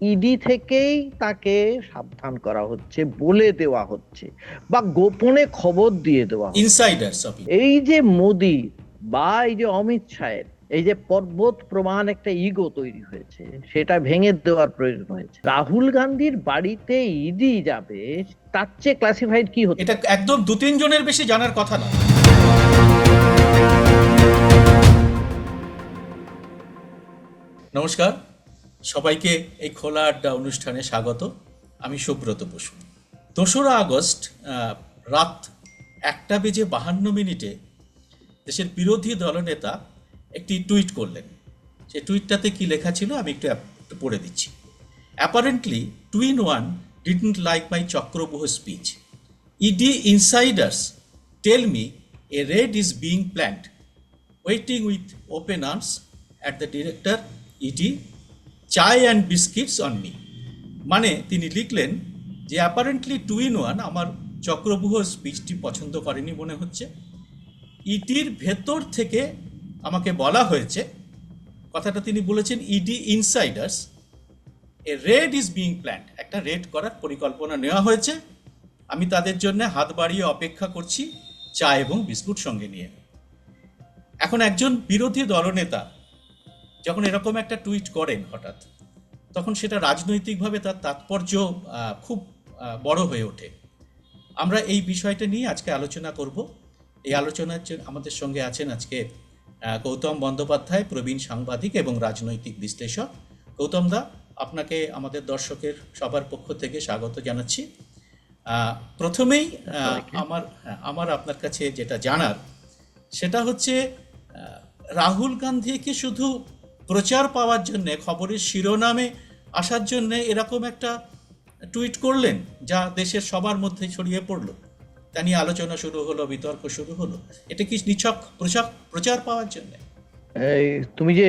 ED থেকেই তাকে সাবধান করা হচ্ছে বলে দেওয়া হচ্ছে বা গোপনে খবর দিয়ে দেওয়া ইনসাইডার্স এই যে মোদি বা এই যে অমিত শাহের এই যে পর্বত প্রমাণ একটা ইগো তৈরি হয়েছে সেটা ভেঙে দেওয়ার প্রয়োজন হয়েছে। রাহুল গান্ধীর বাড়িতে ইডি যাবে তার চেয়ে ক্লাসিফাইড কি হচ্ছে এটা একদম দু তিন জনের বেশি জানার কথা না নমস্কার। সবাইকে এই খোলা আড্ডা অনুষ্ঠানে স্বাগত। আমি সুব্রত বসু। দোসরা আগস্ট রাত একটা বেজে বাহান্ন মিনিটে দেশের বিরোধী দলনেতা একটি টুইট করলেন। সেই টুইটটাতে কি লেখা ছিল আমি একটু পড়ে দিচ্ছি। Apparently twin one didn't like my চক্রবহ speech ED insiders tell me a raid is being planned. Waiting with open arms at the director ED, chai and biscuits on me. মানে তিনি লিখলেন যে অ্যাপারেন্টলি টু ইন ওয়ান আমার চক্রবুহ স্পিচটি পছন্দ করেনি মনে হচ্ছে। ইডির ভেতর থেকে আমাকে বলা হয়েছে, কথাটা তিনি বলেছেন ED insiders a raid is being planned একটা রেড করার পরিকল্পনা নেওয়া হয়েছে। আমি তাদের জন্য হাত বাড়িয়ে অপেক্ষা করছি, চা এবং বিস্কুট সঙ্গে নিয়ে। এখন একজন বিরোধী দলনেতা যখন এরকম একটা টুইট করেন হঠাৎ তখন সেটা রাজনৈতিকভাবে তার তাৎপর্য খুব বড় হয়ে ওঠে। আমরা এই বিষয়টা নিয়ে আজকে আলোচনা করব। এই আলোচনার জন্য আমাদের সঙ্গে আছেন আজকে গৌতম বন্দ্যোপাধ্যায় প্রবীণ সাংবাদিক এবং রাজনৈতিক বিশ্লেষক। গৌতম দা আপনাকে আমাদের দর্শকের সবার পক্ষ থেকে স্বাগত জানাচ্ছি। প্রথমেই আমার হ্যাঁ, আমার আপনার কাছে যেটা জানার সেটা হচ্ছে রাহুল গান্ধী কি শুধু প্রচার পাওয়ার জন্যে খবরের শিরোনামে আসার জন্য এরকম একটা টুইট করলেন যা দেশের সবার মধ্যে ছড়িয়ে পড়ল। তা নিয়ে আলোচনা শুরু হলো বিতর্ক শুরু হলো। এটা কি নিছক প্রচার প্রচার পাওয়ার জন্য? এই তুমি যে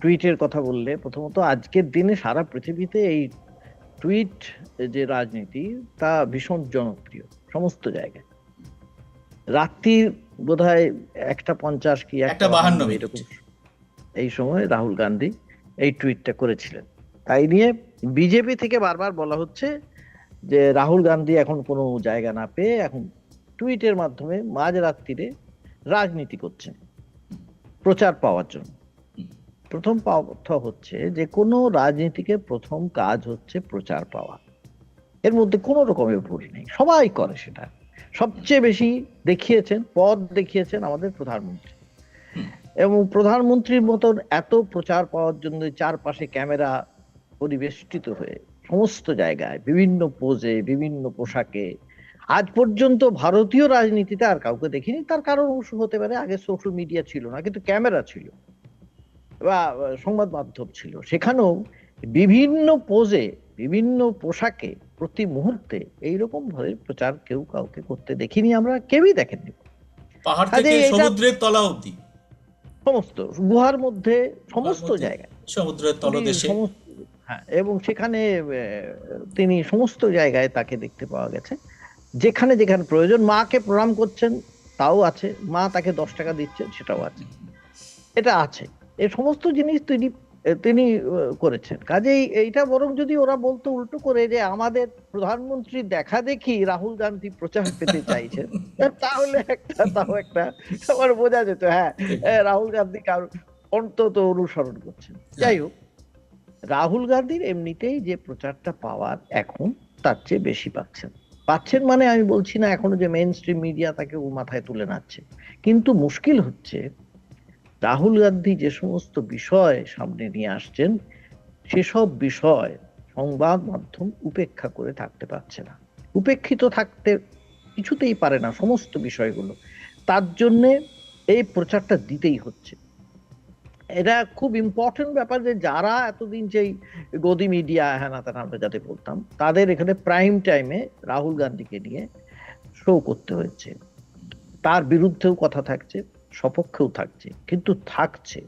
টুইটের কথা বললে প্রথমত আজকের দিনে সারা পৃথিবীতে এই টুইট যে রাজনীতি তা ভীষণ জনপ্রিয় সমস্ত জায়গায়। রাত্রি বোধ হয় একটা পঞ্চাশ কি একটা বাহান্ন এরকম। এই সময় রাহুল গান্ধী এই টুইটটা করেছিলেন। তাই নিয়ে বিজেপি থেকে বারবার বলা হচ্ছে যে রাহুল গান্ধী এখন কোনো জায়গা না পেয়ে এখন টুইটের মাধ্যমে মাঝরাত্রিরে রাজনীতি করছেন। প্রচার পাওয়ার জন্য। প্রথম কথা হচ্ছে যে কোনো রাজনীতিকে প্রথম কাজ হচ্ছে প্রচার পাওয়া। এর মধ্যে কোনো রকমের ভুল নেই। সবাই করে সেটা। সবচেয়ে বেশি দেখিয়েছেন, পদ দেখিয়েছেন আমাদের প্রধানমন্ত্রী। এবং প্রধানমন্ত্রীর মতন এত প্রচার পাওয়ার জন্য চারপাশে ক্যামেরা পরিবেষ্টিত হয়ে সমস্ত জায়গায় বিভিন্ন পোজে বিভিন্ন পোশাকে আজ পর্যন্ত ভারতীয় রাজনীতিতে আর কাউকে দেখিনি। তার কারণ অবশ্য হতে পারে আগে সোশ্যাল মিডিয়া ছিল না কিন্তু ক্যামেরা ছিল বা সংবাদ মাধ্যম ছিল। সেখানেও বিভিন্ন পোজে বিভিন্ন পোশাকে প্রতি মুহূর্তে এইরকম ভাবে প্রচার কেউ কাউকে করতে দেখিনি আমরা কেউই দেখেননি। পাহাড় থেকে সমুদ্রের তলা অবধি। সমস্ত গুহার মধ্যে সমস্ত জায়গায়। সমুদ্রের তলদেশে। হ্যাঁ। এবং সেখানে তিনি সমস্ত জায়গায় তাকে দেখতে পাওয়া গেছে। যেখানে যেখানে প্রয়োজন মাকে প্রণাম করছেন তাও আছে। মা তাকে দশ টাকা দিচ্ছেন সেটাও আছে। এটা আছে। এ সমস্ত জিনিস তিনি তিনি করেছেন। কাজেই এইটা বরং যদি ওরা বলতো উল্টো করে যে আমাদের প্রধানমন্ত্রী দেখা দেখি রাহুল গান্ধী প্রচার পেতে চাইছেন তাহলে একটা তাও একটা আমার বোঝা যেত হ্যাঁ রাহুল গান্ধী কারও অন্তত অনুসরণ করছেন। যাই হোক রাহুল গান্ধীর এমনিতেই যে প্রচারটা পাওয়ার এখন তার চেয়ে বেশি পাচ্ছেন। পাচ্ছেন মানে আমি বলছি না এখনও যে মেইন স্ট্রিম মিডিয়া তাকে ও মাথায় তুলে নাচ্ছে। কিন্তু মুশকিল হচ্ছে রাহুল গান্ধী যে সমস্ত বিষয় সামনে নিয়ে আসছেন, সেসব বিষয় সংবাদ মাধ্যম উপেক্ষা করে থাকতে পারছে না। উপেক্ষিত থাকতে কিছুতেই পারে না সমস্ত বিষয়গুলো। তার জন্যে এই প্রচারটা দিতেই হচ্ছে। এটা খুব ইম্পর্টেন্ট ব্যাপার যে যারা এতদিন যেই গদি মিডিয়া হ্যানা ত্যানা আমরা যাতে বলতাম, তাদের এখানে প্রাইম টাইমে রাহুল গান্ধীকে নিয়ে শো করতে হয়েছে। তার বিরুদ্ধেও কথা থাকছে। সপক্ষেও থাকছে কিন্তু থাকছে।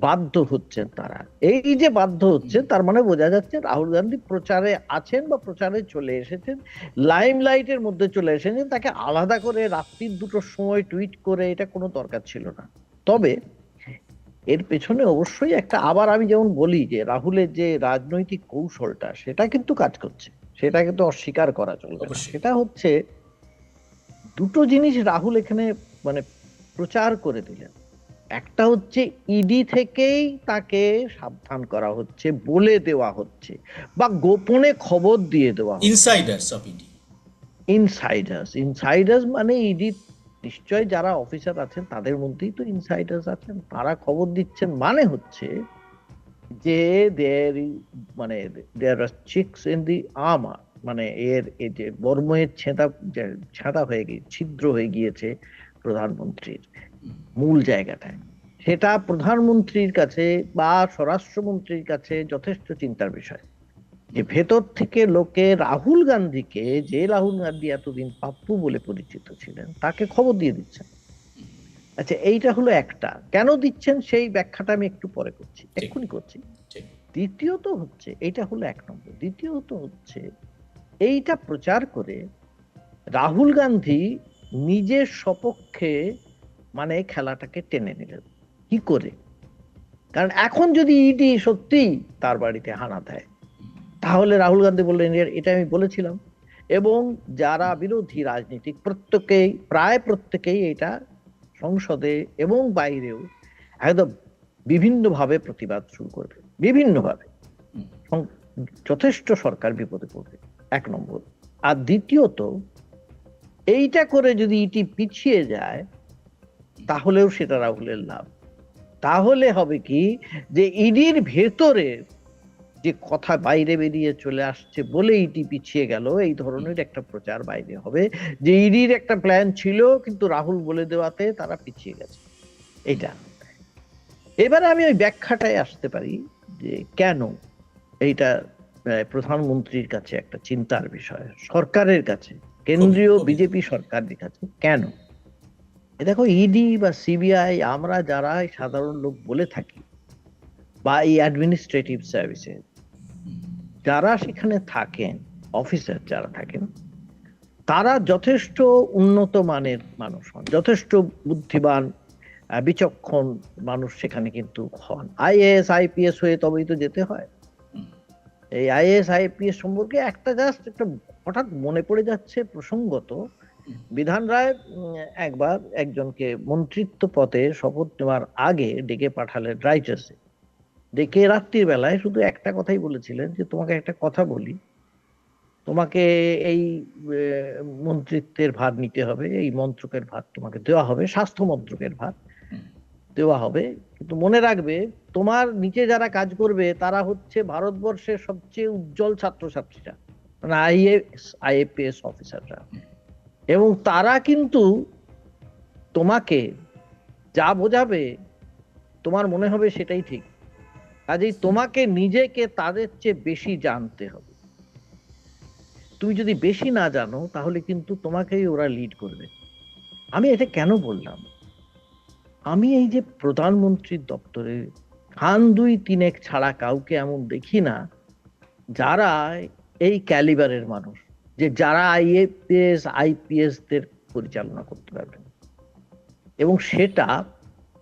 বাধ্য হচ্ছেন তারা। এই যে বাধ্য হচ্ছে তার মানে বোঝা যাচ্ছে রাহুল গান্ধী প্রচারে আছেন বা প্রচারে চলে এসেছেন লাইম লাইটের মধ্যে চলে এসেছেন তাকে আলাদা করে রাত্রির দুটোর সময় টুইট করে এটা কোনো দরকার ছিল না। তবে এর পেছনে অবশ্যই একটা আবার আমি যেমন বলি যে রাহুলের যে রাজনৈতিক কৌশলটা সেটা কিন্তু কাজ করছে। সেটা কিন্তু অস্বীকার করা চলবে সেটা হচ্ছে দুটো জিনিস রাহুল এখানে মানে প্রচার করে দিলেন। একটা হচ্ছে ইডি থেকেই তাকে সাবধান করা হচ্ছে বলে দেওয়া হচ্ছে বা গোপনে খবর দিয়ে দেওয়া insiders of ED insiders insiders মানে ইডি নিশ্চয় যারা অফিসার আছেন তাদের মধ্যেই তো ইনসাইডার্স আছেন। তারা খবর দিচ্ছেন মানে হচ্ছে যে দের মানে there are chinks in the armour মানে এর এই যে বর্ময়ের ছেঁদা ছাদা হয়ে গিয়ে ছিদ্র হয়ে গিয়েছে প্রধানমন্ত্রীর মূল জায়গাটায়। সেটা প্রধানমন্ত্রীর কাছে বা স্বরাষ্ট্রমন্ত্রীর কাছে যথেষ্ট চিন্তার বিষয়। যে ভেতর থেকে লোকে রাহুল গান্ধীকে যে রাহুল গান্ধী এতদিন পাপ্পু বলে পরিচিত ছিলেন তাকে খবর দিয়ে দিচ্ছেন। আচ্ছা এইটা হলো একটা। কেন দিচ্ছেন সেই ব্যাখ্যাটা আমি একটু পরে করছি। এক্ষুনি করছি। দ্বিতীয়ত হচ্ছে এইটা হলো এক নম্বর। দ্বিতীয়ত হচ্ছে এইটা প্রচার করে রাহুল গান্ধী নিজের সপক্ষে মানে খেলাটাকে টেনে নিলেন। কি করে? কারণ এখন যদি ইডি সত্যি তার বাড়িতে হানা দেয় তাহলে রাহুল গান্ধী বললেন এটা আমি বলেছিলাম। এবং যারা বিরোধী রাজনীতিক প্রত্যেকেই প্রায় প্রত্যেকেই এটা সংসদে এবং বাইরেও একদম বিভিন্নভাবে প্রতিবাদ শুরু করবে। বিভিন্নভাবে। যথেষ্ট সরকার বিপদে পড়বে এক নম্বর। আর দ্বিতীয়ত এইটা করে যদি ইটি পিছিয়ে যায়, তাহলেও সেটা রাহুলের লাভ। তাহলে হবে কি যে ইডির ভেতরে যে কথা বাইরে বেরিয়ে চলে আসছে বলে ইটি পিছিয়ে গেল, এই ধরনের একটা প্রচার বাইরে হবে যে ইডির একটা প্ল্যান ছিল, কিন্তু রাহুল বলে দেওয়াতে তারা পিছিয়ে গেছে। এটা এবারে আমি ওই ব্যাখ্যাটায় আসতে পারি যে কেন এইটা প্রধানমন্ত্রীর কাছে একটা চিন্তার বিষয়, সরকারের কাছে কেন্দ্রীয় বিজেপি সরকার কাছে কেন? দেখো ইডি বা সিবিআই আমরা যারা সাধারণ লোক বলে থাকি বা এই অ্যাডমিনিস্ট্রেটিভ সার্ভিসে যারা সেখানে থাকেন অফিসার যারা থাকেন তারা যথেষ্ট উন্নত মানের মানুষ হন যথেষ্ট বুদ্ধিমান বিচক্ষণ মানুষ সেখানে কিন্তু হন। আইএএস আইপিএস হয়ে তবেই তো যেতে হয়। এই আইএএস আইপিএস সম্পর্কে একটা জাস্ট একটা হঠাৎ মনে পড়ে যাচ্ছে প্রসঙ্গত। বিধান রায় একবার একজনকে মন্ত্রিত্ব পদে শপথ নেওয়ার আগে ডেকে পাঠালেন রাইটার্সে। ডেকে রাত্রির বেলায় শুধু একটা কথাই বলেছিলেন যে, তোমাকে একটা কথা বলি। তোমাকে এই মন্ত্রিত্বের ভার নিতে হবে, এই মন্ত্রকের ভার তোমাকে দেওয়া হবে স্বাস্থ্য মন্ত্রকের ভার। দেওয়া হবে। কিন্তু মনে রাখবে, তোমার নিচে যারা কাজ করবে, তারা হচ্ছে ভারতবর্ষের সবচেয়ে উজ্জ্বল ছাত্রছাত্রীরা মানে আইএস আইএপিএস অফিসাররা এবং তারা কিন্তু তোমাকে যা বোঝাবে, তোমার মনে হবে সেটাই ঠিক। কাজেই তোমাকে নিজেকে তাদের চেয়ে বেশি জানতে হবে। তুমি যদি বেশি না জানো, তাহলে কিন্তু তোমাকেই ওরা লিড করবে। আমি এটা কেন বললাম? আমি এই যে প্রধানমন্ত্রীর দপ্তরে খান দুই তিনেক ছাড়া কাউকে এমন দেখি না, যারা এই ক্যালিবারের মানুষ, যে যারা আইএপিএস আইপিএস দের পরিচালনা করতে পারবেন। এবং সেটা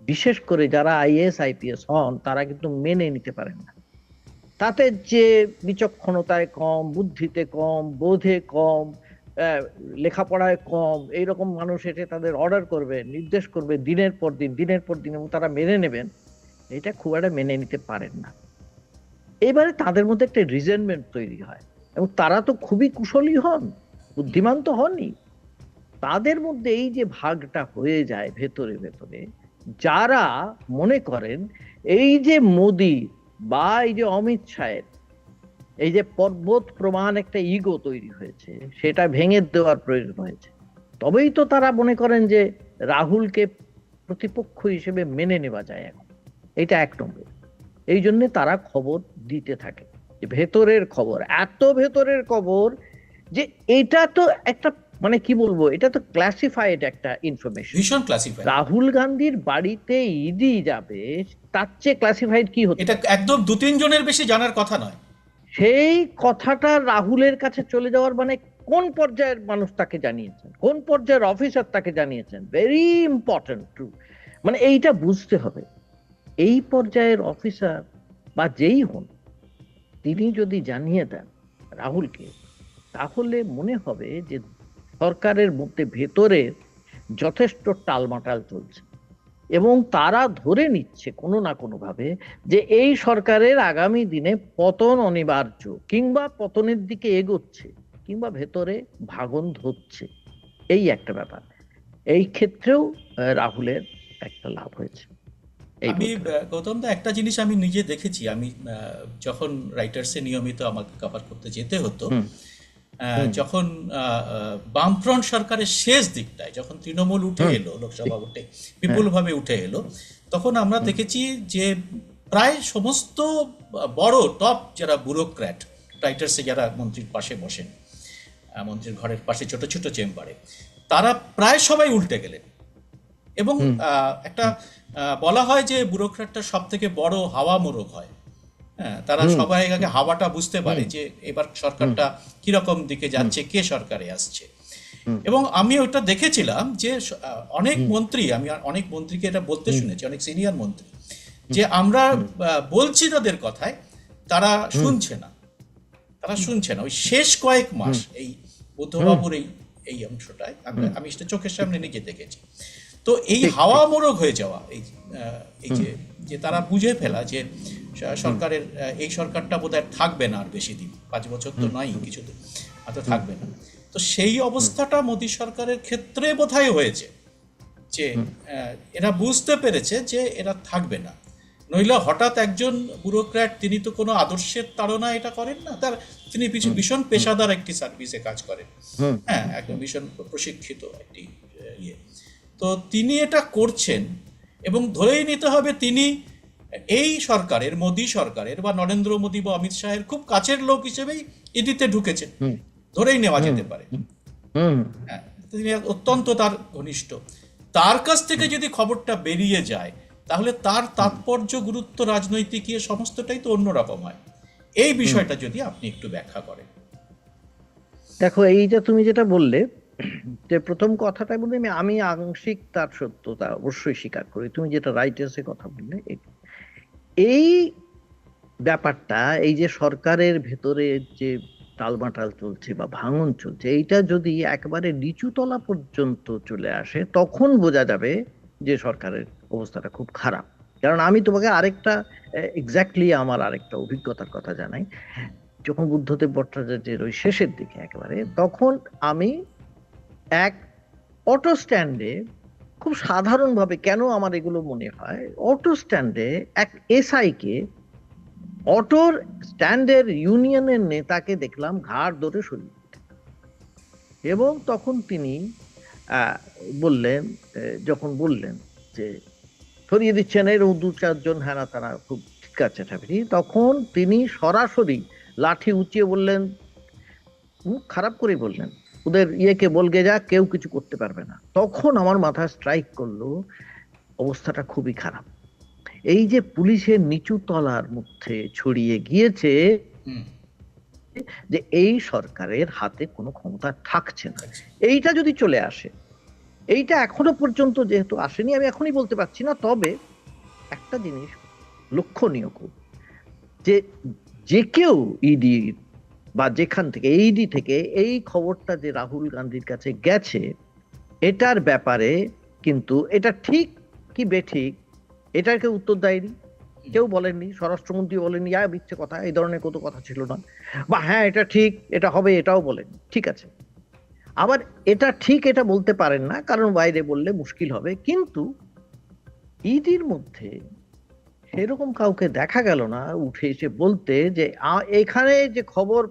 বিশেষ করে যারা আইএস আইপিএস হন, তারা কিন্তু মেনে নিতে পারেন না। তাতে যে বিচক্ষণতায় কম, বুদ্ধিতে কম, বোধে কম লেখাপড়ায় কম, এইরকম মানুষ এসে তাদের অর্ডার করবে, নির্দেশ করবে দিনের পর দিন, দিনের পর দিন এবং তারা মেনে নেবেন, এটা খুব একটা মেনে নিতে পারেন না। এবারে তাদের মধ্যে একটা রিজেন্টমেন্ট তৈরি হয় এবং তারা তো খুবই কুশলী হন, বুদ্ধিমান তো হনই। তাদের মধ্যে এই যে ভাগটা হয়ে যায় ভেতরে ভেতরে, যারা মনে করেন এই যে মোদি বা এই যে অমিত শাহের এই যে পর্বত প্রমাণ একটা ইগো তৈরি হয়েছে সেটা ভেঙে দেওয়ার প্রয়োজন হয়েছে। তবেই তো তারা মনে করেন যে রাহুলকে প্রতিপক্ষ হিসেবে মেনে নেওয়া যায় এখন। এটা এক নম্বর। এই জন্য তারা খবর দিতে থাকে। ভেতরের খবর এত ভেতরের খবর যে এটা তো একটা মানে কি বলব এটা তো ক্লাসিফাইড একটা ইনফরমেশন ভীষণ ক্লাসিফাই রাহুল গান্ধীর বাড়িতে ইডি যাবে তার চেয়ে ক্লাসিফাইড কি হতে এটা একদম দু তিন জনের বেশি জানার কথা নয়। সেই কথাটা রাহুলের কাছে চলে যাওয়ার মানে কোন পর্যায়ের মানুষ তাকে জানিয়েছেন? কোন পর্যায়ের অফিসার তাকে জানিয়েছেন? ভেরি ইম্পর্টেন্ট টু মানে এইটা বুঝতে হবে। এই পর্যায়ের অফিসার বা যেই হন, তিনি যদি জানিয়ে দেন রাহুলকে, তাহলে মনে হবে যে সরকারের মধ্যে ভেতরে যথেষ্ট টালমাটাল চলছে। এবং তারা ধরে নিচ্ছে কোনো না কোনো ভাবে যে এই সরকারের আগামী দিনে পতন অনিবার্য কিংবা পতনের দিকে এগোচ্ছে কিংবা ভেতরে ভাগন ধরছে। এই একটা ব্যাপার। এই ক্ষেত্রেও রাহুলের একটা লাভ হয়েছে। আমি গৌতম দা একটা জিনিস আমি নিজে দেখেছি। আমি যখন রাইটার্সে নিয়মিত আমাকে কভার করতে যেতে হতো যখন বামফ্রন্ট সরকারের শেষ দিকটায় যখন তৃণমূল উঠে এলো লোকসভা উঠে বিপুলভাবে উঠে এলো তখন আমরা দেখেছি যে প্রায় সমস্ত বড় টপ যারা ব্যুরোক্র্যাট রাইটার্সে যারা মন্ত্রীর পাশে বসেন মন্ত্রীর ঘরের পাশে ছোট ছোট চেম্বারে তারা প্রায় সবাই উল্টে গেলেন। এবং একটা বলা হয় যে ব্যুরোক্র্যাটটা সব থেকে বড় হাওয়া মোরগ হয়। হ্যাঁ তারা সবাই আগে হাওয়াটা বুঝতে পারে যে এবার সরকারটা কীরকম দিকে যাচ্ছে কে সরকারে আসছে। এবং আমি ওটা দেখেছিলাম যে অনেক মন্ত্রী আমি অনেক মন্ত্রীকে এটা বলতে শুনেছি অনেক সিনিয়র মন্ত্রী যে আমরা বলছি তাদের কথায় তারা শুনছে না। তারা শুনছে না। ওই শেষ কয়েক মাস এই বুদ্ধবাবুর এই এই অংশটায় আমি সেটা চোখের সামনে নিজে দেখেছি। তো এই হাওয়া মোরগ হয়ে যাওয়া এই এই যে যে তারা বুঝে ফেলা যে সরকারের এই সরকারটা বোধহয় থাকবে না আর বেশি দিন। পাঁচ বছর তো নয় কিছুদিন হয়তো থাকবে না। তো সেই অবস্থাটা মোদী সরকারের ক্ষেত্রে বোধহয় হয়েছে যে এরা বুঝতে পেরেছে যে এরা থাকবে না। নইলে হঠাৎ একজন ব্যুরোক্র্যাট তিনি তো কোনো আদর্শের তাড়না এটা করেন না তার তিনি কিছু- ভীষণ পেশাদার একটি সার্ভিসে কাজ করেন। হ্যাঁ একদম ভীষণ প্রশিক্ষিত একটি ইয়ে। তো তিনি এটা করছেন এবং ধরেই নিতে হবে তিনি এই সরকারের মোদী সরকারের বা নরেন্দ্র মোদী বা অমিত শাহের খুব কাছের লোক হিসেবেই ইডিতে ঢুকেছেন ধরেই নেওয়া যেতে পারে। হ্যাঁ, তিনি অত্যন্ত তার ঘনিষ্ঠ। তার কাছ থেকে যদি খবরটা বেরিয়ে যায় তাহলে তার তাৎপর্য গুরুত্ব রাজনৈতিক ইয়ে সমস্তটাই তো অন্যরকম হয়। এই বিষয়টা যদি আপনি একটু ব্যাখ্যা করেন। দেখো এইটা তুমি যেটা বললে যে প্রথম কথাটা বলে আমি আমি আংশিক তার সত্যতা অবশ্যই স্বীকার করি। তুমি যেটা রাইটার্সে কথা বললে এই- ব্যাপারটা, এই যে সরকারের ভেতরে যে টালমাটাল চলছে বা ভাঙন চলছে, এইটা যদি একবারে নিচুতলা পর্যন্ত চলে আসে, তখন বোঝা যাবে যে সরকারের অবস্থাটা খুব খারাপ। কারণ আমি তোমাকে আরেকটা এক্স্যাক্টলি আমার আরেকটা অভিজ্ঞতার কথা জানাই। যখন বুদ্ধদেব ভট্টাচার্যের ওই শেষের দিকে একেবারে, তখন আমি এক অটো স্ট্যান্ডে খুব সাধারণভাবে কেন আমার এগুলো মনে হয়? অটো স্ট্যান্ডে এক এসআই কে অটোর স্ট্যান্ডের ইউনিয়নের নেতাকে দেখলাম ঘাড় ধরে সরিয়ে। এবং তখন তিনি বললেন যখন বললেন যে, সরিয়ে দিচ্ছেন এরকম দু চারজন হ্যানা তারা খুব আছে ঠাকুরি তখন তিনি সরাসরি লাঠি উঁচিয়ে বললেন মুখ খারাপ করে বললেন। ওদের ইয়েকে বলগে যা কেউ কিছু করতে পারবে না। তখন আমার মাথায় স্ট্রাইক করল অবস্থাটা খুবই খারাপ। এই যে পুলিশের নিচু তলার মধ্যে ছড়িয়ে গিয়েছে যে এই সরকারের হাতে কোনো ক্ষমতা থাকছে না। এইটা যদি চলে আসে এইটা এখনও পর্যন্ত যেহেতু আসেনি আমি এখনই বলতে পারছি না তবে একটা জিনিস লক্ষণীয় খুব যে যে কেউ ইডি বা যেখান থেকে এইডি থেকে এই খবরটা যে রাহুল গান্ধীর কাছে গেছে, এটার ব্যাপারে কিন্তু এটা ঠিক কি বেঠিক? এটার কেউ উত্তর দেয়নি? কেউ বলেননি? স্বরাষ্ট্রমন্ত্রী বলেননি? আর মিথ্যে কথা, এই ধরনের কোনো কথা ছিল না। বা হ্যাঁ এটা ঠিক, এটা হবে, এটাও বলেন ঠিক আছে। আবার এটা ঠিক এটা বলতে পারেন না, কারণ বাইরে বললে মুশকিল হবে। কিন্তু ইডির মধ্যে সেরকম কাউকে দেখা গেল না, উঠে এসে বলতে যে এখানে যে খবর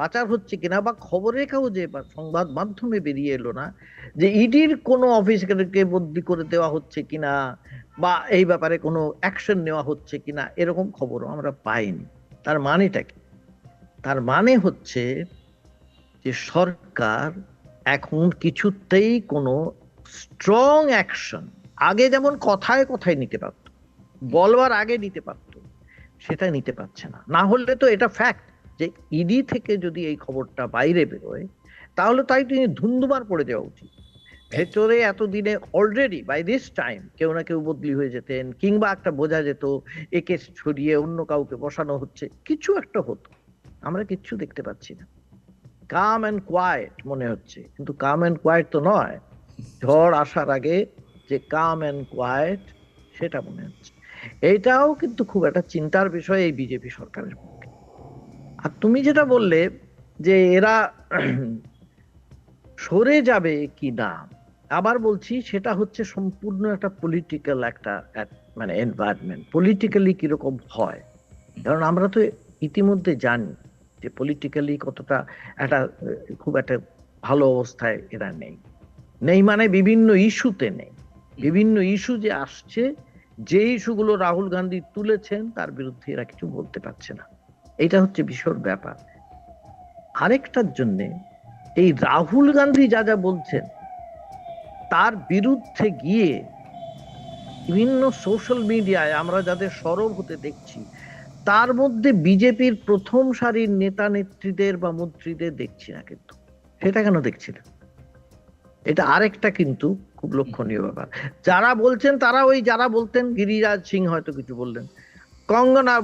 পাচার হচ্ছে কিনা বা খবরের কাগজে বা সংবাদ মাধ্যমে বেরিয়ে এলো না যে ইডির কোনো অফিসারকে বদলি করে দেওয়া হচ্ছে কিনা বা এই ব্যাপারে কোনো অ্যাকশন নেওয়া হচ্ছে কিনা এরকম খবরও আমরা পাইনি। তার মানেটা কি? তার মানে হচ্ছে যে সরকার এখন কিছুতেই কোনো স্ট্রং অ্যাকশন আগে যেমন কথায় কথায় নিতে পারত, বলবার আগে নিতে পারত, সেটা নিতে পারছে না। না হলে তো এটা ফ্যাক্ট যে ইডি থেকে যদি এই খবরটা বাইরে বেরোয়, তাহলে তাই তিনি ধুন্দুমার পড়ে যাওয়া উচিত। ভেতরে এতদিনে অলরেডি বাই দিস টাইম কেউ না কেউ বদলি হয়ে যেতেন, কিংবা একটা বোঝা যেত একে ছড়িয়ে অন্য কাউকে বসানো হচ্ছে, কিছু একটা হতো। আমরা কিচ্ছু দেখতে পাচ্ছি না। কাম অ্যান্ড কোয়াইট মনে হচ্ছে, কিন্তু কাম অ্যান্ড কোয়াইট তো নয়। ঝড় আসার আগে যে কাম অ্যান্ড কোয়াইট সেটা মনে হচ্ছে। এইটাও কিন্তু খুব একটা চিন্তার বিষয় এই বিজেপি সরকারের। আর তুমি যেটা বললে যে এরা সরে যাবে কি না, আবার বলছি সেটা হচ্ছে সম্পূর্ণ একটা পলিটিক্যাল একটা মানে এনভায়রনমেন্ট পলিটিক্যালি কীরকম হয়। কারণ আমরা তো ইতিমধ্যে জানি যে পলিটিক্যালি কতটা একটা, খুব একটা ভালো অবস্থায় এরা নেই। নেই মানে বিভিন্ন ইস্যুতে নেই। বিভিন্ন ইস্যু যে আসছে, যে ইস্যুগুলো রাহুল গান্ধী তুলেছেন, তার বিরুদ্ধে এরা কিছু বলতে পারছে না। এটা হচ্ছে ভীষণ ব্যাপার। আরেকটার জন্যে এই রাহুল গান্ধী যা যা বলছেন, তার বিরুদ্ধে গিয়ে বিভিন্ন সোশ্যাল মিডিয়ায় আমরা যাদের সরব হতে দেখছি, তার মধ্যে বিজেপির প্রথম সারির নেতা নেত্রীদের বা মন্ত্রীদের দেখছি না কিন্তু। সেটা কেন দেখছি না? এটা আরেকটা কিন্তু খুব লক্ষণীয় ব্যাপার। যারা বলছেন তারা ওই যারা বলতেন গিরিরাজ সিং হয়তো কিছু বললেন, কঙ্গনা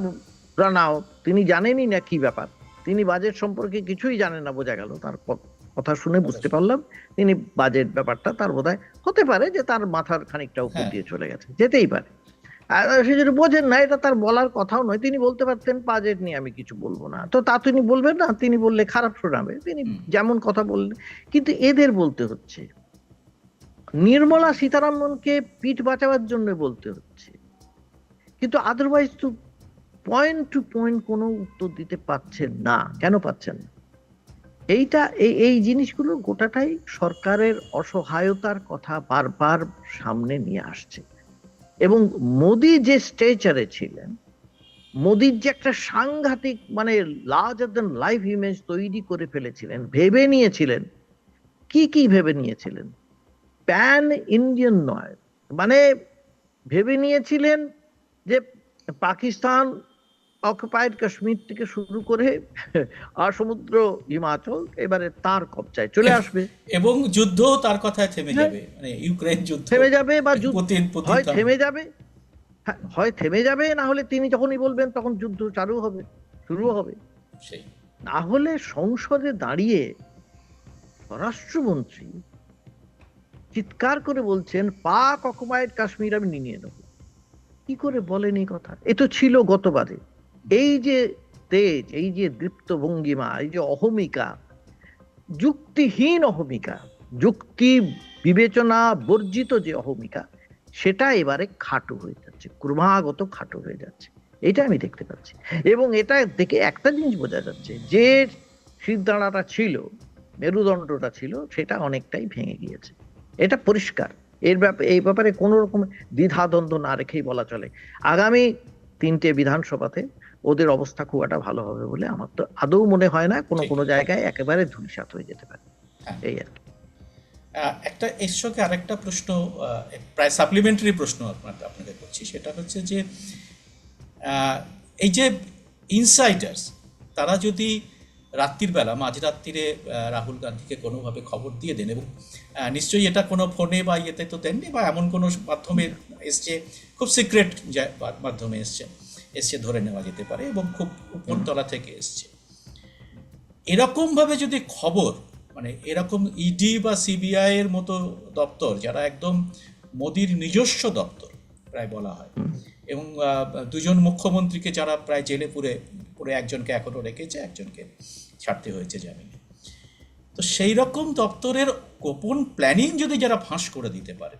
রানাও তিনি জানেনই না কি ব্যাপার। তিনি বাজেট সম্পর্কে কিছুই জানেন না বোঝা গেল। তার কথা শুনে বুঝতে পারলাম। তিনি বাজেট ব্যাপারটা তার বোধহয় হতে পারে যে তার মাথার খানিকটা উপর হ্যাঁ। দিয়ে চলে গেছে। যেতেই পারে। আর সে যদি বোঝেন না এটা তার বলার কথাও নয়। তিনি বলতে পারতেন বাজেট নিয়ে আমি কিছু বলব না। তো তা তিনি বলবেন না তিনি বললে খারাপ শোনাবে। তিনি যেমন কথা বললেন। কিন্তু এদের বলতে হচ্ছে নির্মলা সীতারামনকে পিঠ বাঁচাবার জন্য বলতে হচ্ছে। কিন্তু আদারওয়াইজ তো পয়েন্ট টু পয়েন্ট কোনো উত্তর দিতে পারছেন না। কেন পাচ্ছেন? এইটা, এই এই জিনিসগুলো গোটাটাই সরকারের অসহায়তার কথা বারবার সামনে নিয়ে আসছে। এবং মোদি যে স্টেচারে ছিলেন, মোদির যে একটা সাংঘাতিক মানে লার্জার দেন লাইফ ইমেজ তৈরি করে ফেলেছিলেন, ভেবে নিয়েছিলেন, কি কি ভেবে নিয়েছিলেন? প্যান ইন্ডিয়ান নয়। মানে ভেবে নিয়েছিলেন যে পাকিস্তান অকুপাইড কাশ্মীর থেকে শুরু করে আর সমুদ্র হিমাচল এবারে তার কবজায় চলে আসবে। এবং যুদ্ধ তার কথায় থেমে হ্যাঁ। যাবে মানে ইউক্রেন যুদ্ধ। থেমে যাবে বা যুদ্ধ হয় থেমে যাবে। হ্যাঁ, হয় থেমে যাবে না হলে তিনি যখনই বলবেন তখন যুদ্ধ চালু হবে শুরু হবে। সেই। না হলে সংসদে দাঁড়িয়ে স্বরাষ্ট্রমন্ত্রী চিৎকার করে বলছেন পাক অকুপাইড কাশ্মীর আমি নিয়ে নেব। কি করে বলেন এই কথা? এ তো ছিল গতবারে। এই যে তেজ, এই যে দীপ্ত ভঙ্গিমা এই যে অহমিকা, যুক্তিহীন অহমিকা, যুক্তি বিবেচনা বর্জিত যে অহমিকা, সেটা এবারে খাটো হয়ে যাচ্ছে, ক্রমাগত খাটো হয়ে যাচ্ছে। এটা আমি দেখতে পাচ্ছি। এবং এটা দেখে একটা জিনিস বোঝা যাচ্ছে, যে সিদ্ধারাটা ছিল, মেরুদণ্ডটা ছিল, সেটা অনেকটাই ভেঙে গিয়েছে। এটা পরিষ্কার। এর ব্যাপারে এই ব্যাপারে কোনো রকম দ্বিধাদ্বন্দ্ব না রেখেই বলা চলে। আগামী তিনটে বিধানসভাতে ওদের অবস্থা খুব একটা ভালো হবে বলে আমার তো আদৌ মনে হয় না কোনো কোনো জায়গায় একেবারে ধূলিসাৎ হয়ে যেতে পারে। হ্যাঁ। এই আর কি। একটা এর সঙ্গে আরেকটা প্রশ্ন প্রায় সাপ্লিমেন্টারি প্রশ্ন আপনাকে আপনাকে করছি। সেটা হচ্ছে যে এই যে ইনসাইডার্স তারা যদি রাত্রির বেলা মাঝরাত্রিরে আহ, রাহুল গান্ধীকে কোনোভাবে খবর দিয়ে দেন এবং নিশ্চয়ই এটা কোনো ফোনে বা ইয়েতে তো দেননি বা এমন কোনো মাধ্যমে এসছে খুব সিক্রেট মাধ্যমে এসছে। এসছে ধরে নেওয়া যেতে পারে এবং খুব উপরতলা থেকে এসছে। এরকমভাবে যদি খবর মানে এরকম ইডি বা সিবিআই এর মতো দপ্তর যারা একদম মোদির নিজস্ব দপ্তর প্রায় বলা হয় এবং দুজন মুখ্যমন্ত্রীকে যারা প্রায় জেলে পুরে পুরে একজনকে এখনও রেখেছে একজনকে ছাড়তে হয়েছে জামিনে। তো সেই রকম দপ্তরের গোপন প্ল্যানিং যদি যারা ফাঁস করে দিতে পারে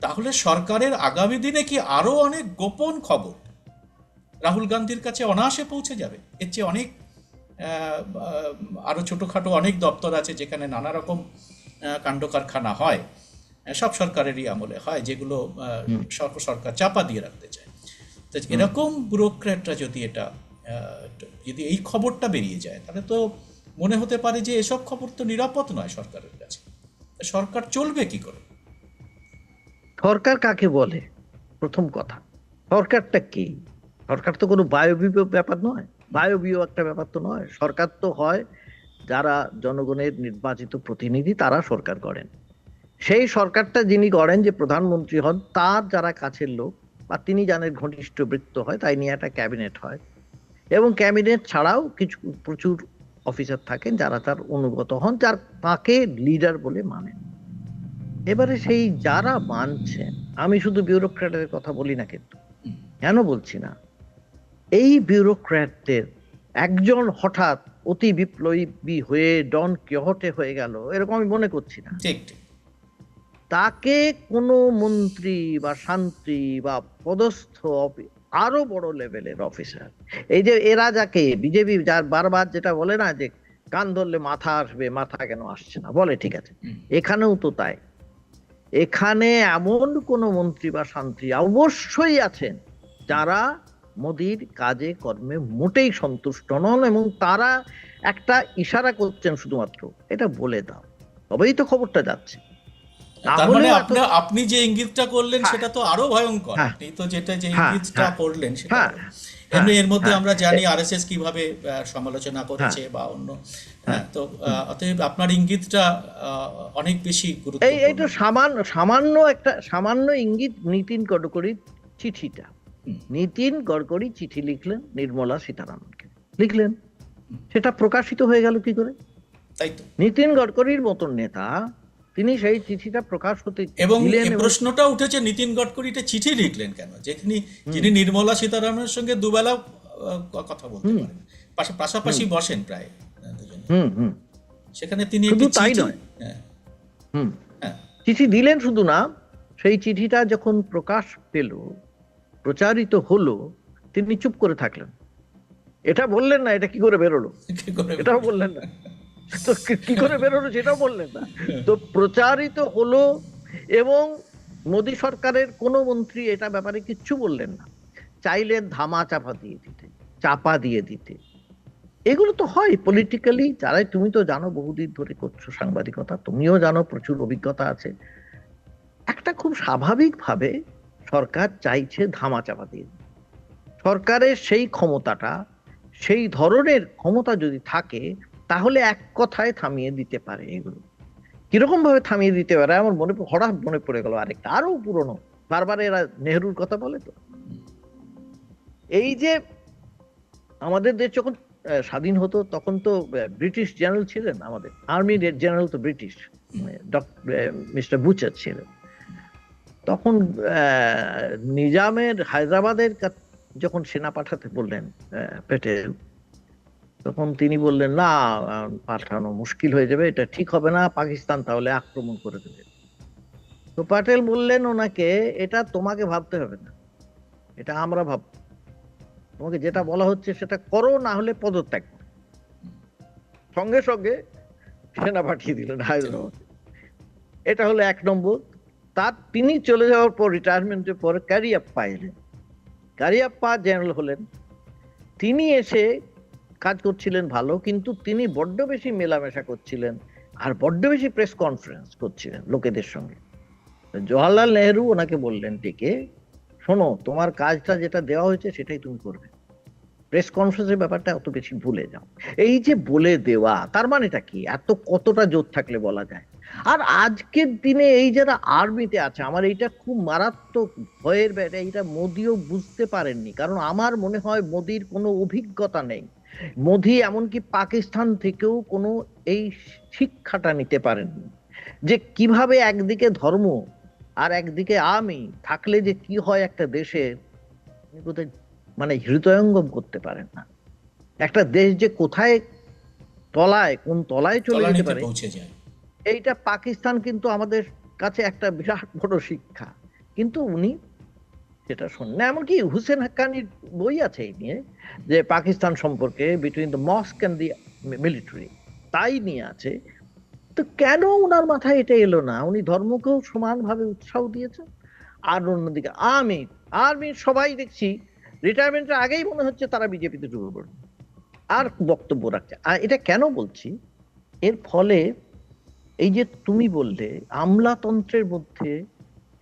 তাহলে সরকারের আগামী দিনে কি আরও অনেক গোপন খবর রাহুল গান্ধীর কাছে অনায়াসে পৌঁছে যাবে। এর চেয়ে অনেক আহ, আহ, আরও ছোটখাটো অনেক দপ্তর আছে যেখানে নানা রকম আহ, কাণ্ড কারখানা হয়। সব সরকারেরই আমলে হয় যেগুলো সরকার চাপা দিয়ে রাখতে চায়। তো এরকম ব্যুরোক্র্যাটরা যদি এটা যদি এই খবরটা বেরিয়ে যায় তাহলে তো মনে হতে পারে যে এসব খবর তো নিরাপদ নয় সরকারের কাছে। সরকার চলবে কি করে? সরকার কাকে বলে? প্রথম কথা। সরকারটা কি? সরকার তো কোনো বায়বীয় ব্যাপার নয়। বায়বীয় একটা ব্যাপার তো নয়। সরকার তো হয়, যারা জনগণের নির্বাচিত প্রতিনিধি তারা সরকার করেন। সেই সরকারটা যিনি করেন, যে প্রধানমন্ত্রী হন, তার যারা কাছের লোক বা তিনি জানেন ঘনিষ্ঠ বৃত্ত হয়, তাই নিয়ে একটা ক্যাবিনেট হয়। এবং ক্যাবিনেট ছাড়াও কিছু প্রচুর অফিসার থাকেন যারা তার অনুগত হন, যার তাকে লিডার বলে মানেন। এবারে সেই যারা মানছেন, আমি শুধু বিউরোক্র্যাটের কথা বলি না কিন্তু। কেন বলছি না? এই বিউরোক্র্যাটদের একজন হঠাৎ অতি বিপ্লবী হয়ে ডন কিহটে হয়ে গেল এরকম আমি মনে করছি না। ঠিক তাকে কোনো মন্ত্রী বা শান্তি বা পদস্থ আরও বড় লেভেলের অফিসার এই যে এরা যাকে বিজেপি যার বারবার যেটা বলে না যে কান ধরলে মাথা আসবে মাথা কেন আসছে না বলে ঠিক আছে। এখানেও তো তাই। এখানে এমন কোন মন্ত্রী বা শান্তি অবশ্যই আছেন যারা মোদির কাজে কর্মে মোটেই সন্তুষ্ট নন এবং তারা একটা ইশারা করছেন শুধুমাত্র এটা বলে দাও তবেই তো খবরটা যাচ্ছে মানে আপনি যে ইঙ্গিতটা করলেন হ্যাঁ। সেটা তো আরও ভয়ঙ্কর হ্যাঁ। আপনি তো যেটা যে হ্যাঁ, ইঙ্গিতটা হ্যাঁ। করলেন সেটা হ্যাঁ, এমনি এর মধ্যে হ্যাঁ। আমরা জানি আরএসএস কীভাবে সমালোচনা করেছে বা অন্য হ্যাঁ তো অতএব আপনার ইঙ্গিতটা অনেক বেশি গুরুত্বপূর্ণ এই তো সামান্য সামান্য একটা সামান্য ইঙ্গিত নীতিন গডকরির চিঠিটা। নীতিন গডকরি চিঠি লিখলেন নির্মলা সীতারামনকে। লিখলেন। সেটা প্রকাশিত হয়ে গেল কি করে? নীতিন গডকরির মতন নেতা তিনি সেই চিঠিটা প্রকাশ হতে এবং প্রশ্নটা উঠেছে নীতিন গডকরি এটা চিঠি লিখলেন কেন? যেখানে যিনি নির্মলা সীতারামনের সঙ্গে দুবেলা কথা বলতে পারেন। পাশাপাশি বসেন প্রায় সেখানে তিনি শুধু তাই নয়। হ্যাঁ, হ্যাঁ, চিঠি দিলেন শুধু না সেই চিঠিটা যখন প্রকাশ পেল প্রচারিত হলো তিনি চুপ করে থাকলেন। এটা বললেন না এটা কি করে বেরোলো? এটাও বললেন না। তো কি- কি করে বেরোলো সেটাও বললেন না। তো প্রচারিত হলো এবং মোদী সরকারের কোনো মন্ত্রী এটা ব্যাপারে কিচ্ছু বললেন না। চাইলেন ধামা চাপা দিয়ে দিতে চাপা দিয়ে দিতে। এগুলো তো হয় পলিটিক্যালি যারাই তুমি তো জানো বহুদিন ধরে করছ সাংবাদিকতা তুমিও জানো প্রচুর অভিজ্ঞতা আছে। একটা খুব স্বাভাবিকভাবে সরকার চাইছে ধামা চাপা দিয়ে। সরকারের সেই ক্ষমতাটা, সেই ধরনের ক্ষমতা যদি থাকে, তাহলে এক কথায় থামিয়ে দিতে পারে এগুলো। কীরকম ভাবে থামিয়ে দিতে পারে, আমার মনে হঠাৎ মনে পড়ে গেল আরেকটা আরও পুরনো। বারবার এরা নেহরুর কথা বলে তো। এই যে আমাদের দেশ যখন স্বাধীন হতো, তখন তো ব্রিটিশ জেনারেল ছিলেন আমাদের। আর্মি জেনারেল তো ব্রিটিশ মিস্টার বুচার ছিলেন। তখন নিজামের হায়দ্রাবাদের যখন সেনা পাঠাতে বললেন আহ, প্যাটেল তখন তিনি বললেন না পাঠানো মুশকিল হয়ে যাবে এটা ঠিক হবে না পাকিস্তান তাহলে আক্রমণ করে দেবে। তো প্যাটেল বললেন ওনাকে এটা তোমাকে ভাবতে হবে না এটা আমরা ভাব তোমাকে যেটা বলা হচ্ছে সেটা করো না হলে পদত্যাগ সঙ্গে সঙ্গে সেনা পাঠিয়ে দিলেন হায়দ্রাবাদ। এটা হলো এক নম্বর। তার তিনি চলে যাওয়ার পর রিটায়ারমেন্টের পর ক্যারিয়াপ্পা এলেন ক্যারিয়াপ্পা জেনারেল হলেন। তিনি এসে কাজ করছিলেন ভালো, কিন্তু তিনি বড্ড বেশি মেলামেশা করছিলেন আর বড্ড বেশি প্রেস কনফারেন্স করছিলেন লোকেদের সঙ্গে। জওয়াহরলাল নেহেরু ওনাকে বললেন ডেকে, শোনো, তোমার কাজটা যেটা দেওয়া হয়েছে সেটাই তুমি করবে। প্রেস কনফারেন্সের ব্যাপারটা অত বেশি ভুলে যাও। এই যে বলে দেওয়া, তার মানেটা কি? এত কতটা জোর থাকলে বলা যায়? আর আজকের দিনে এই যারা আর্মিতে আছে আমার এইটা খুব মারাত্মক ভয়ের ব্যাপার এইটা মোদিও বুঝতে পারেননি। কারণ আমার মনে হয় মোদির কোনো অভিজ্ঞতা নেই। মোদি এমনকি পাকিস্তান থেকেও কোনো এই শিক্ষাটা নিতে পারেননি। যে কীভাবে একদিকে ধর্ম আর একদিকে আমি থাকলে যে কি হয় একটা বোধহয় মানে হৃদয়ঙ্গম করতে পারেন না। একটা দেশ যে কোথায় তলায় কোন তলায় চলে যেতে পারে পৌঁছে যায়। এইটা পাকিস্তান কিন্তু আমাদের কাছে একটা বিরাট বড় শিক্ষা। কিন্তু উনি সেটা শোনেন এমনকি হুসেন হাক্কানির বই আছে এই নিয়ে, যে পাকিস্তান সম্পর্কে between the mosque and the military তাই নিয়ে আছে। তো কেন ওনার মাথায় এটা এলো না? উনি ধর্মকেও সমানভাবে উৎসাহ দিয়েছেন। আর অন্যদিকে আর্মি আর্মি সবাই দেখছি রিটায়ারমেন্টের আগেই মনে হচ্ছে তারা বিজেপিতে ঢুকে পড়বে আর বক্তব্য রাখছে। আর এটা কেন বলছি? এর ফলে এই যে তুমি বললে, আমলাতন্ত্রের মধ্যে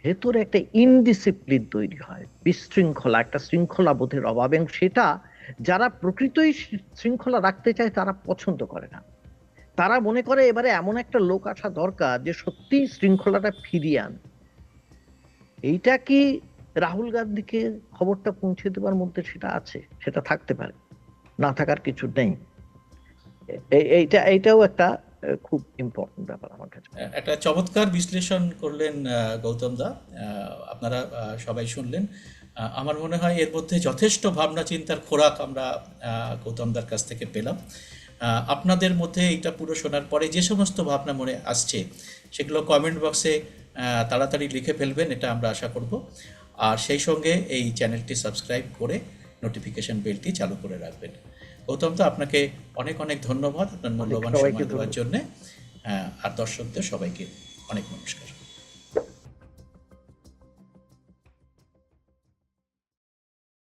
ভেতরে একটা ইনডিসিপ্লিন তৈরি হয়, বিশৃঙ্খলা, একটা শৃঙ্খলা বোধের অভাব। এবং সেটা যারা প্রকৃতই শৃঙ্খলা রাখতে চায়, তারা পছন্দ করে না। তারা মনে করে এবারে এমন একটা লোক আসা দরকার যে সত্যি শৃঙ্খলাটা ফিরিয়ে আন। এইটা কি রাহুল গান্ধীকে খবরটা পৌঁছে দেওয়ার মধ্যে সেটা আছে? সেটা থাকতে পারে। না থাকার কিছু নেই। এইটা, এইটাও একটা খুব ইম্পর্টেন্ট ব্যাপার আমার কাছে একটা চমৎকার বিশ্লেষণ করলেন গৌতম দা। আপনারা সবাই শুনলেন। আমার মনে হয় এর মধ্যে যথেষ্ট ভাবনা চিন্তার খোরাক আমরা গৌতম দার কাছ থেকে পেলাম। আপনাদের মধ্যে এটা পুরো শোনার পরে যে সমস্ত ভাবনা মনে আসছে, সেগুলো কমেন্ট বক্সে তাড়াতাড়ি লিখে ফেলবেন, এটা আমরা আশা করব। আর সেই সঙ্গে এই চ্যানেলটি সাবস্ক্রাইব করে নোটিফিকেশন বেলটি চালু করে রাখবেন। গৌতম তো আপনাকে অনেক অনেক ধন্যবাদ আপনার মূল্যবান সময় দেওয়ার জন্যে আর দর্শকদের সবাইকে অনেক নমস্কার।